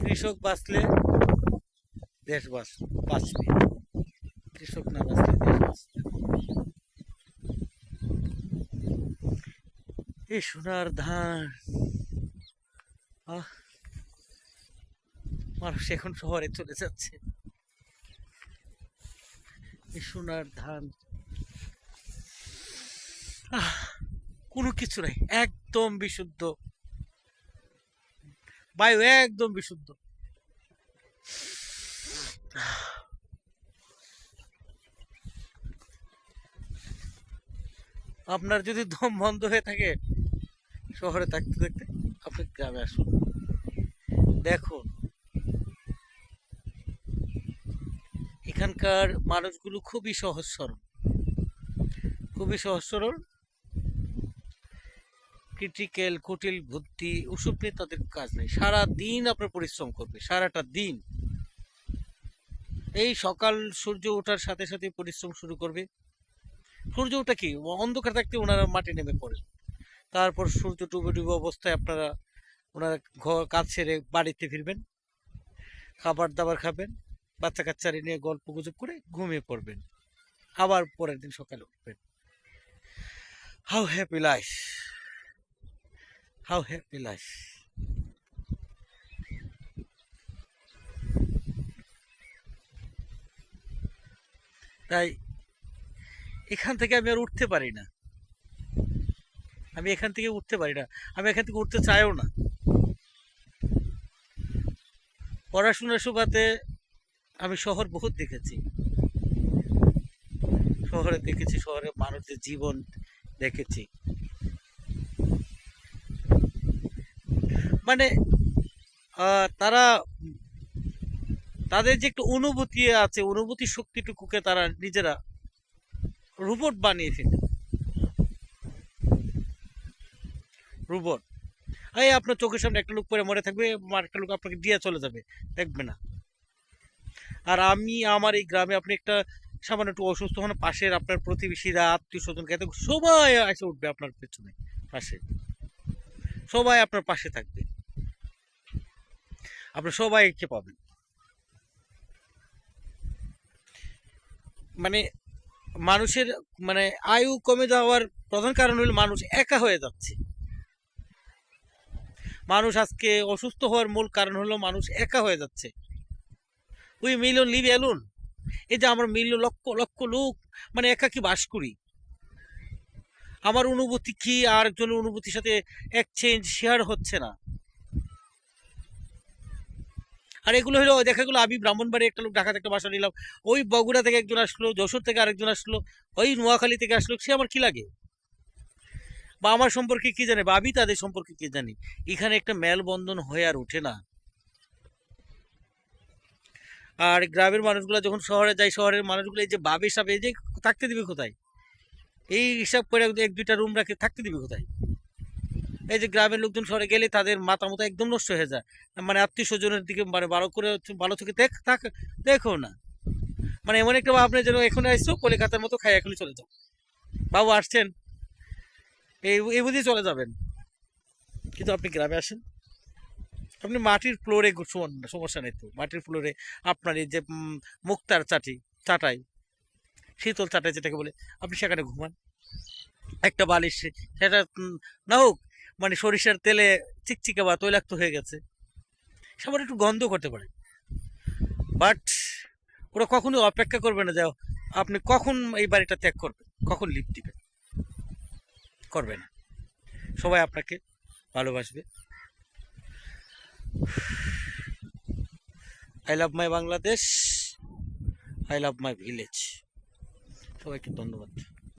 কৃষক বাঁচলে দেশ বাঁচ, বাঁচবে। কৃষক না বাঁচলে দেশ বাঁচবে এই সোনার ধান মানুষ এখন শহরে চলে যাচ্ছে। এই সোনার ধান কোনো কিছু নাই, একদম বিশুদ্ধ। বায়ু একদম বিশুদ্ধ। আপনার যদি দম বন্ধ হয়ে থাকে, শহরে থাকতে থাকতে আপনি গ্রামে আসুন। দেখুন, এখানকার মানুষগুলো খুবই সহজ সরল। খুবই সহজ সরল ক্রিটিক্যাল কুটিল বুদ্ধি, ওসব নিয়ে তাদের কাজ নেই। সারা দিন আপনার পরিশ্রম করবে, সারাটা দিন। এই সকাল সূর্য ওঠার সাথে সাথে পরিশ্রম শুরু করবে। সূর্য ওঠা কি? অন্ধকার থাকতে ওনারা মাটি নেমে পড়ে। তারপর সূর্য ডুবে ডুবে অবস্থায় আপনারা ওনারা ঘর, কাজ সেরে বাড়িতে ফিরবেন। খাবার দাবার খাবেন বাচ্চা কাচ্চারে নিয়ে গল্প গুজব করে ঘুমিয়ে পড়বেন। আবার পরের দিন সকালে উঠবেন। How happy life how happy life তাই এখান থেকে আমি আর উঠতে পারি না। আমি এখান থেকে উঠতে পারি না। আমি এখান থেকে উঠতে চাইও না। পড়াশোনার সুবাদে আমি শহর বহুত দেখেছি। শহরে দেখেছি শহরে মানুষের জীবন দেখেছি। মানে তারা তাদের যে একটু অনুভূতি আছে, অনুভূতি শক্তিটুকুকে তারা নিজেরা রোবট বানিয়ে ফেলে। রোবট। এই আপনার চোখের সামনে একটা লোক পরে মরে থাকবে একটা লোক আপনাকে দিয়ে চলে যাবে, দেখবে না। আর আমি, আমার এই গ্রামে আপনি একটা সামান্য একটু অসুস্থ হন, পাশের আপনার প্রতিবেশীরা, আত্মীয় স্বজন সবাই এসে উঠবে আপনার পেছনে, পাশে। সবাই আপনার পাশে থাকবে। আপনি সবাইকে পাবেন। মানে মানুষের মানে আয়ু কমে যাওয়ার প্রধান কারণ হলো মানুষ একা হয়ে যাচ্ছে। মানুষ আজকে অসুস্থ হওয়ার মূল কারণ হলো মানুষ একা হয়ে যাচ্ছে। উই মিলিয়ন লিভ অ্যালোন এই যে আমরা মিলিয়ন লক্ষ লক্ষ লোক মানে একাকি বাস করি? আমার অনুভূতি কি? আর একজনের অনুভূতির সাথে এক্সচেঞ্জ শেয়ার হচ্ছে না। আর এগুলো হলো, দেখা গেলো, আমি ব্রাহ্মণবাড়ি একটা লোক ঢাকা একটা বাসা নিলাম। ওই বগুড়া থেকে একজন আসলো, যশোর থেকে আরেকজন আসলো, ওই নোয়াখালী থেকে আসলো, সে আমার কি লাগে? বা আমার সম্পর্কে কি জানে? বা আমি তাদের সম্পর্কে কি জানি? এখানে একটা মেলবন্ধন হয়ে আর ওঠে না। আর গ্রামের মানুষগুলো যখন শহরে যায়, শহরের মানুষগুলো এই যে বাবে এই যে থাকতে দিবে কোথায়? এই হিসাব করে এক দুইটা রুম রাখে, থাকতে দিবে কোথায়? এই যে গ্রামের লোকজন শহরে গেলে তাদের মাথা মতো একদম নষ্ট হয়ে যায়। মানে আত্মীয় স্বজনের দিকে মানে ভালো করে ভালো থেকে দেখ, থাক, দেখো না। মানে এমন একটা আপনি যেন এখন আসছো কলিকাতার মতো খাই এখনই চলে যাও। বাবু আসছেন। এই এই বুঝিয়ে চলে যাবেন। কিন্তু আপনি গ্রামে আসেন। আপনি মাটির ফ্লোরে শোন, সমস্যা নেই তো। মাটির ফ্লোরে আপনার এই যে মুক্তার চাটি, চাটাই, শীতল চাটাই যেটাকে বলে, আপনি সেখানে ঘুমান। একটা বালিশ সেটা না হোক মানে সরিষার তেলে চিকচিকে বা তৈলাক্ত হয়ে গেছে। সবার একটু গন্ধ করতে পারে। বাট ওরা কখনোই অপেক্ষা করবে না যে আপনি কখন এই বাড়িটা ত্যাগ করবেন, কখন লিপ দিবেন। করবে না। সবাই আপনাকে ভালোবাসবে। I love my Bangladesh I love my village সবাইকে ধন্যবাদ।